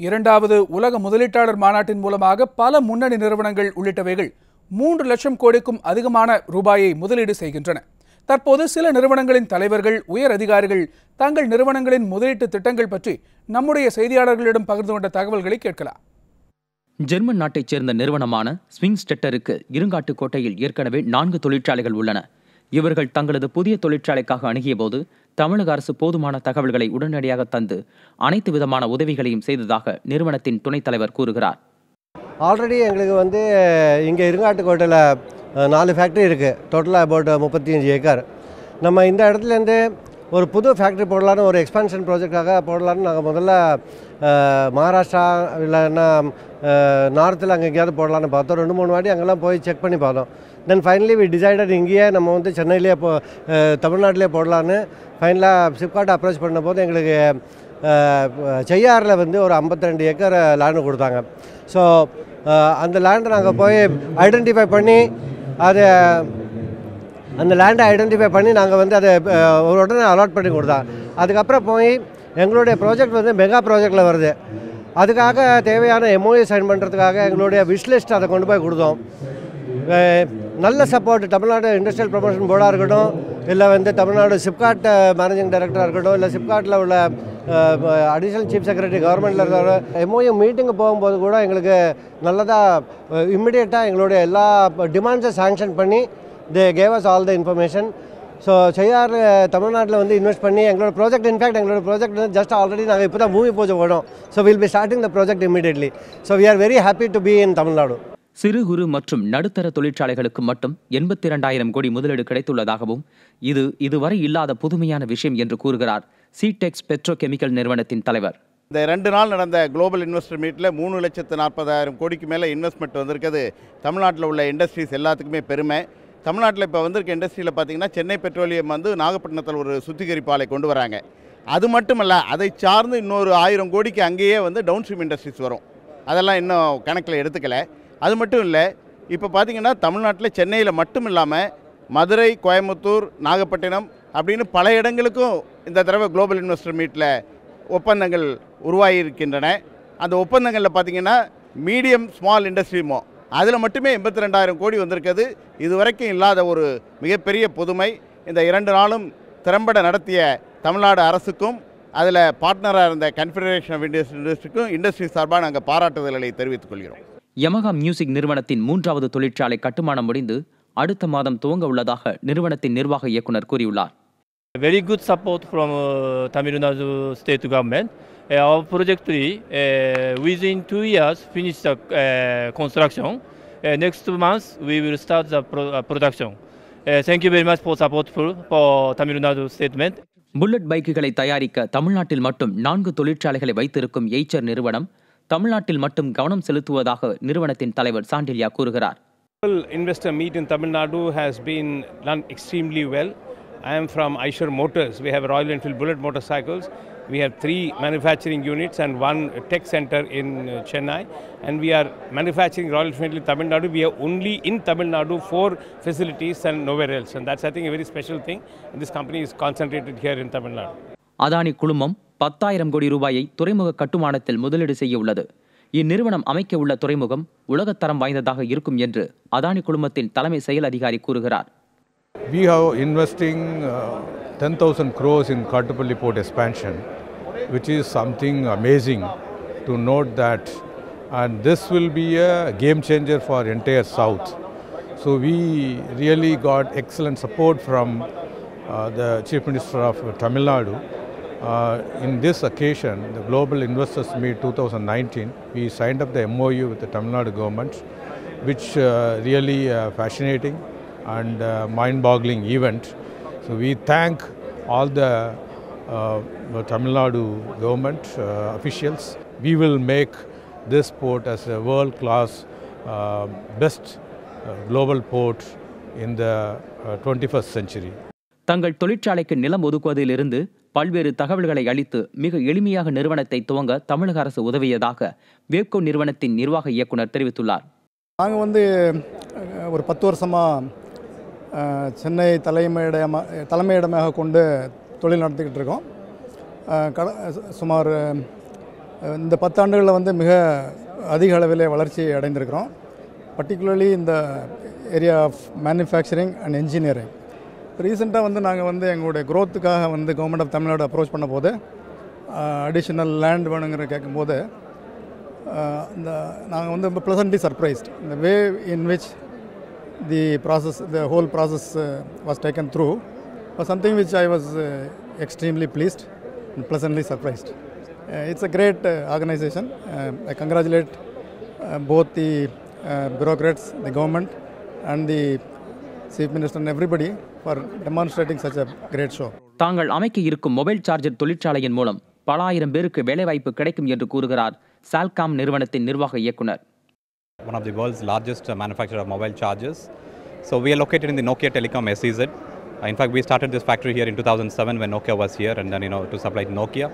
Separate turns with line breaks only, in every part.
இரண்டாவது உலக முதலீட்டாளர் மாநாட்டின் மூலமாக பல முன்னணி நிறுவனங்கள் உள்ளிட்டவைகள் மூன்று லட்சம் கோடிக்கும் அதிகமான ரூபாயை முதலீடு செய்கின்றன. தற்போது சில நிறுவனங்களின் தலைவர்கள் உயர் அதிகாரிகள் தங்கள் நிறுவனங்களின் முதலீட்டு திட்டங்கள் பற்றி நம்முடைய செய்தியாளர்களிடம் பகிர்ந்து கொண்ட தகவல்களை கேட்கலாம்.
ஜெர்மன் நாட்டைச் சேர்ந்த நிறுவனமான ஸ்விங் ஸ்டெட்டருக்கு இருங்காட்டுக்கோட்டையில் ஏற்கனவே நான்கு தொழிற்சாலைகள் உள்ளன. இவர்கள் தங்களது புதிய தொழிற்சாலைக்காக அணுகியபோது தமிழக அரசு போதுமான தகவல்களை உடனடியாக தந்து அனைத்து விதமான உதவிகளையும் செய்ததாக நிறுவனத்தின் துணைத் தலைவர் கூறுகிறார்.
ஆல்ரெடி எங்களுக்கு வந்து இங்கே இருங்காட்டுக்கோட்டையில் நாலு ஃபேக்ட்ரி இருக்குது டோட்டலாக அபவுட் முப்பத்தி அஞ்சு ஏக்கர். நம்ம இந்த இடத்துலேருந்து ஒரு புது ஃபேக்ட்ரி போடலான்னு ஒரு எக்ஸ்பான்ஷன் ப்ராஜெக்டாக போடலான்னு நாங்கள் முதல்ல மகாராஷ்டிரா இல்லைன்னா நார்த்தில் அங்கே எங்கேயாவது போடலான்னு பார்த்தோம். ரெண்டு மூணு வாட்டி அங்கெல்லாம் போய் செக் பண்ணி பார்த்தோம். தென் ஃபைனலி வி டிசைடட் இங்கேயே நம்ம வந்து சென்னையிலேயே போ தமிழ்நாட்டிலே போடலான்னு ஃபைனலாக ஃப்ளிப்கார்ட் அப்ரோச் பண்ணும்போது எங்களுக்கு செய்யாறில் வந்து ஒரு 52 ஏக்கர் லேண்டு கொடுத்தாங்க. ஸோ அந்த லேண்டை நாங்கள் போய் ஐடென்டிஃபை பண்ணி அதை அந்த லேண்டை ஐடென்டிஃபை பண்ணி நாங்கள் வந்து அதை ஒரு உடனே அலாட் பண்ணி கொடுத்தோம் அதுக்கப்புறம் போய் எங்களுடைய ப்ராஜெக்ட் வந்து மெகா ப்ராஜெக்டில் வருது. அதுக்காக தேவையான எம்ஓஏ சைன் பண்ணுறதுக்காக எங்களுடைய விஷ்லிஸ்ட் அதை கொண்டு போய் கொடுத்தோம். நல்ல சப்போர்ட் தமிழ்நாடு இண்டஸ்ட்ரியல் ப்ரொமோஷன் போர்டாக இருக்கட்டும் இல்லை வந்து தமிழ்நாடு சிப்காட் மேனேஜிங் டைரக்டராக இருக்கட்டும் இல்லை சிப்காட்டில் உள்ள அடிஷனல் சீஃப் செக்ரட்டரி கவர்மெண்ட்டில் இருக்கிற எம்ஓஏ மீட்டிங்கு போகும்போது கூட எங்களுக்கு நல்லதாக இம்மிடியேட்டாக எங்களுடைய எல்லா டிமாண்ட்ஸை சாங்ஷன் பண்ணி they gave us all the information so Cheyyar தமிழ்நாட்டில் வந்து இன்வெஸ்ட் பண்ணி எங்களோட ப்ராஜெக்ட் இன்ஃபேக்ட் எங்களோட ப்ராஜெக்ட் வந்து ஜஸ்ட் ஆல்ரெடி நாங்கள் இப்போ தான் பூமி பூஜை போனோம் so will be starting the project immediately so we are very happy to be in Tamil Nadu
சிறு குறு மற்றும் நடுத்தர தொழிற்சாலைகளுக்கு மட்டும் எண்பத்தி இரண்டாயிரம் கோடி முதலீடு கிடைத்துள்ளதாகவும் இது இதுவரை இல்லாத புதுமையான விஷயம் என்று கூறுகிறார் சிடெக்ஸ் பெட்ரோகெமிக்கல் நிறுவனத்தின் தலைவர்.
இந்த ரெண்டு நாள் நடந்த குளோபல் இன்வெஸ்டர் மீட்டில் மூணு லட்சத்து நாற்பதாயிரம் கோடிக்கு மேலே இன்வெஸ்ட்மெண்ட் வந்திருக்கிறது தமிழ்நாட்டில் உள்ள இண்டஸ்ட்ரீஸ் எல்லாத்துக்குமே பெருமை. தமிழ்நாட்டில் இப்போ வந்திருக்க இண்டஸ்ட்ரியில் பார்த்தீங்கன்னா சென்னை பெட்ரோலியம் வந்து நாகப்பட்டினத்தில் ஒரு சுத்திகரிப்பு ஆலை கொண்டு வராங்க. அது மட்டுமல்ல அதை சார்ந்து இன்னொரு ஆயிரம் கோடிக்கு அங்கேயே வந்து டவுன்ஸ்ட்ரீம் இண்டஸ்ட்ரீஸ் வரும். அதெல்லாம் இன்னும் கணக்கில் எடுத்துக்கல. அது மட்டும் இல்லை இப்போ பார்த்தீங்கன்னா தமிழ்நாட்டில் சென்னையில் மட்டும் இல்லாமல் மதுரை கோயம்புத்தூர் நாகப்பட்டினம் அப்படின்னு பல இடங்களுக்கும் இந்த தடவை குளோபல் இன்வெஸ்டர் மீட்டில் ஒப்பந்தங்கள் உருவாகியிருக்கின்றன. அந்த ஒப்பந்தங்களில் பார்த்தீங்கன்னா மீடியம் ஸ்மால் இண்டஸ்ட்ரீமோ அதில் மட்டுமே எண்பத்தி ரெண்டாயிரம் கோடி வந்திருக்கிறது. இதுவரைக்கும் இல்லாத ஒரு மிகப்பெரிய புதுமை. இந்த இரண்டு நாளும் திறம்பட நடத்திய தமிழ்நாடு அரசுக்கும் அதில் பார்ட்னராக இருந்த கன்ஃபெடரேஷன் ஆஃப் இண்டஸ்ட்ரிக்கும் இண்டஸ்ட்ரி சார்பாக நாங்கள் பாராட்டுதல்களை தெரிவித்துக் கொள்கிறோம்.
யமகா மியூசிக் நிறுவனத்தின் மூன்றாவது தொழிற்சாலை கட்டுமானம் முடிந்து அடுத்த மாதம் துவங்க உள்ளதாக நிறுவனத்தின் நிர்வாக இயக்குனர் கூறியுள்ளார்.
Very good support from uh, Tamil Nadu state government. Uh, our project three, uh, within two years, finish the uh, construction. Uh, next month, we will start the pro- uh, production. Uh, thank you very much for support for, for Tamil Nadu statement.
Bullet பைக்குகளை தயாரிக்க தமிழ்நாட்டில் மட்டும் நான்கு தொழிற்சாலைகளை வைத்திருக்கும் எய்ச்சர் நிறுவனம் தமிழ்நாட்டில் மட்டும் கவனம் செலுத்துவதாக நிறுவனத்தின் தலைவர் சாண்டில்யா கூறுகிறார்
Global investor meet in Tamil Nadu has been done extremely well. I am from Eicher Motors. We have Royal Enfield Bullet motorcycles. We have three manufacturing units and one tech center in uh, Chennai. And we are manufacturing Royal in Tamil Nadu. We are only in Tamil Nadu four facilities and nowhere else. And that's, I think, a very special thing. And this company is concentrated here in Tamil Nadu.
Adani குழுமம் பத்தாயிரம் கோடி ரூபாயை துறைமுக கட்டுமானத்தில் முதலீடு செய்ய உள்ளது இந்நிறுவனம் அமைக்க உள்ள துறைமுகம் உலகத்தரம் வாய்ந்ததாக இருக்கும் என்று அதானி குழுமத்தின் தலைமை செயல் அதிகாரி கூறுகிறார்
We are investing uh, 10,000 crores in Kattupalli port expansion, which is something amazing to note that, and this will be a game changer for entire South. So we really got excellent support from uh, the Chief Minister of Tamil Nadu. Uh, in this occasion, the Global Investors Meet 2019, we signed up the MOU with the Tamil Nadu government, which uh, really uh, fascinating and uh, mind-boggling event. So we thank all the Tamil Nadu government uh, officials. We will make this port as a world-class, uh, best uh, global port in the uh, 21st century.
தங்கள் தொழிற்சாலைக்கு நிலம் ஒதுக்குவதிலிருந்து பல்வேறு தகவல்களை அளித்து மிக எளிமையாக நிறுவனத்தை துவங்க தமிழக அரசு உதவியதாக வேப்கோ நிறுவனத்தின் நிர்வாக இயக்குனர் தெரிவித்துள்ளார்
நாங்கள் வந்து ஒரு பத்து வருஷமாக சென்னை தலைமையிடமா தலைமையிடமாக கொண்டு தொழில் நடத்திக்கிட்டு இருக்கோம். கட சுமார் இந்த பத்தாண்டுகளில் வந்து மிக அதிக அளவிலே வளர்ச்சி அடைந்திருக்கிறோம். பர்டிகுலர்லி இந்த area of manufacturing and engineering ரீசெண்டாக வந்து நாங்கள் வந்து எங்களுடைய க்ரோத்துக்காக வந்து கவர்மெண்ட் ஆஃப் தமிழ்நாடு அப்ரோச் பண்ண போது அடிஷ்னல் லேண்ட் வேணுங்கிற கேட்கும்போது இந்த நாங்கள் வந்து ரொம்ப ப்ளசன்ட்லி சர்ப்ரைஸ்ட் இந்த way in which the process the whole process was taken through was something which I was uh, extremely pleased and pleasantly surprised. Uh, it's a great uh, organization. Uh, I congratulate uh, both the uh, bureaucrats, the government, and the chief minister and everybody for demonstrating such a great show.
தாங்கள் அமைக்க இருக்கும் mobile charger தொழிற்சாலையின் மூலம் பல ஆயிரம் பேருக்கு வேலைவாய்ப்பு கிடைக்கும் என்று கூறுகிறார் சால்காம் நிறுவனத்தின் நிர்வாக இயக்குனர்
one of the world's largest uh, manufacturer of mobile chargers. So we are located in the Nokia Telecom SEZ. In fact, we started this factory here in 2007 when Nokia was here, and then you know to supply Nokia.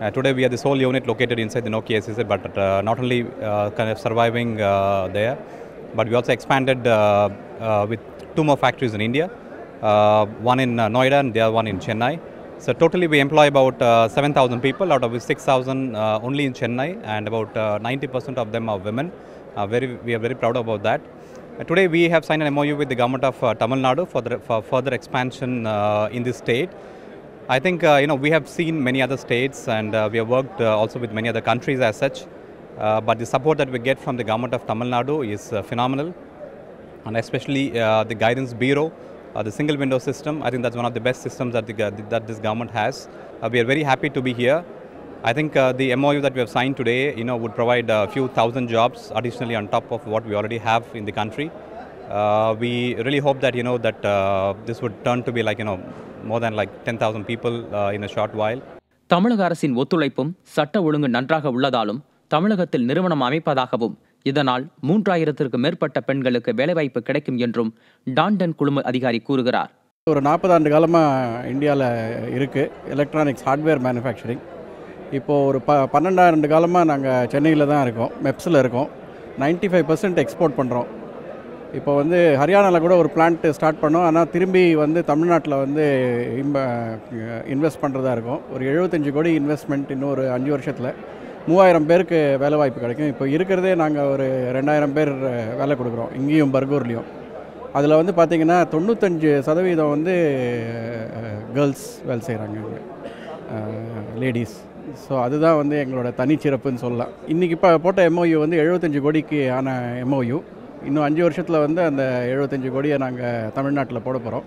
Uh, today we are the sole unit located inside the Nokia SEZ, but uh, not only uh, kind of surviving uh, there, but we also expanded uh, uh, with two more factories in India, one in Noida and the other one in Chennai. So totally we employ about uh, 7,000 people, out of which 6,000 uh, only in Chennai, and about uh, 90% of them are women. Very, we are very proud about that. Uh, today we have signed an MOU with the government of uh, Tamil Nadu for, the, for further expansion uh, in this state. I think you know we have seen many other states and we have worked also with many other countries as such. But the support that we get from the government of Tamil Nadu is phenomenal, and especially uh, the guidance bureau, uh, the single window system. I think that's one of the best systems that the, that this government has. Uh, we are very happy to be here. I think uh, the MOU that we have signed today, you know, would provide a few thousand jobs additionally on top of what we already have in the country. Uh, we really hope that you know that uh, this would turn to be like you know more than like 10,000 people uh, in a short while.
தமிழக அரசின் ஒத்துழைப்பும் சட்ட ஒழுங்கு நன்றாக உள்ளதாலும் தமிழகத்தில் நிறுவனம் அமைப்பதாகவும் இதனால் மூன்றாயிரத்திற்கு மேற்பட்ட பெண்களுக்கு வேலைவாய்ப்பு கிடைக்கும் என்றும் டான்டன் குழும அதிகாரி கூறுகிறார்
ஒரு நாற்பது ஆண்டு காலமாக இந்தியாவில் இருக்குது எலக்ட்ரானிக்ஸ் ஹார்ட்வேர் மேனுஃபேக்சரிங் இப்போது ஒரு ப பன்னெண்டாயிரம் காலமாக நாங்கள் சென்னையில் தான் இருக்கோம். மெப்ஸில் இருக்கோம். 95% ஃபைவ் பர்சன்ட் எக்ஸ்போர்ட் பண்ணுறோம் இப்போ வந்து ஹரியானாவில் கூட ஒரு பிளான்ட் ஸ்டார்ட் பண்ணோம். ஆனால் திரும்பி வந்து தமிழ்நாட்டில் வந்து இம்ப இன்வெஸ்ட் பண்ணுறதா இருக்கும். ஒரு எழுபத்தஞ்சு கோடி இன்வெஸ்ட்மெண்ட் இன்னும் ஒரு அஞ்சு வருஷத்தில். மூவாயிரம் பேருக்கு வேலை வாய்ப்பு கிடைக்கும். இப்போ இருக்கிறதே நாங்கள் ஒரு ரெண்டாயிரம் பேர் வேலை கொடுக்குறோம். இங்கேயும் பர்கூர்லேயும். அதில் வந்து பார்த்திங்கன்னா தொண்ணூத்தஞ்சு சதவீதம் வந்து கேர்ள்ஸ் வேலை செய்கிறாங்க லேடிஸ் ஸோ அதுதான் வந்து எங்களோட தனிச்சிறப்புன்னு சொல்லலாம். இன்றைக்கி இப்போ போட்ட எம்ஓயு வந்து எழுபத்தஞ்சு கோடிக்கு ஆன எம்ஓயு இன்னும் அஞ்சு வருஷத்தில் வந்து அந்த எழுபத்தஞ்சு கோடியை நாங்கள் தமிழ்நாட்டில் போட போகிறோம்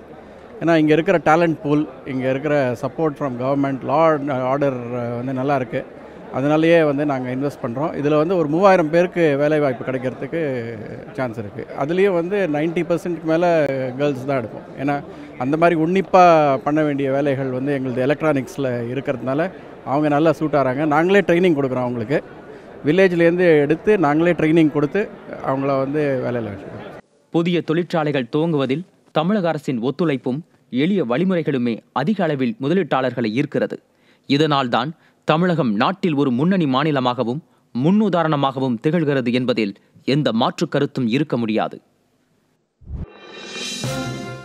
ஏன்னா இங்கே இருக்கிற டேலண்ட் பூல் இங்கே இருக்கிற support from government law order வந்து நல்லா இருக்குது அதனாலேயே வந்து நாங்கள் இன்வெஸ்ட் பண்ணுறோம் இதில் வந்து ஒரு மூவாயிரம் பேருக்கு வேலைவாய்ப்பு கிடைக்கிறதுக்கு சான்ஸ் இருக்குது அதுலேயும் வந்து 90% பர்சன்ட்க்கு மேலே கேர்ள்ஸ் தான் எடுப்போம். ஏன்னா அந்த மாதிரி உன்னிப்பாக பண்ண வேண்டிய வேலைகள் வந்து எங்களது எலக்ட்ரானிக்ஸில் இருக்கிறதுனால அவங்க நல்லா சூட் ஆகிறாங்க நாங்களே ட்ரைனிங் கொடுக்குறோம் அவங்களுக்கு. வில்லேஜ்லேருந்து எடுத்து நாங்களே ட்ரைனிங் கொடுத்து அவங்கள வந்து வேலையில் வச்சுருக்கோம்
புதிய தொழிற்சாலைகள் துவங்குவதில் தமிழக அரசின் ஒத்துழைப்பும் எளிய வழிமுறைகளுமே அதிக அளவில் முதலீட்டாளர்களை ஈர்க்கிறது. இதனால்தான் தமிழகம் நாட்டில் ஒரு முன்னணி மாநிலமாகவும் முன்னுதாரணமாகவும் திகழ்கிறது என்பதில் எந்த மாற்று கருத்தும் இருக்க முடியாது.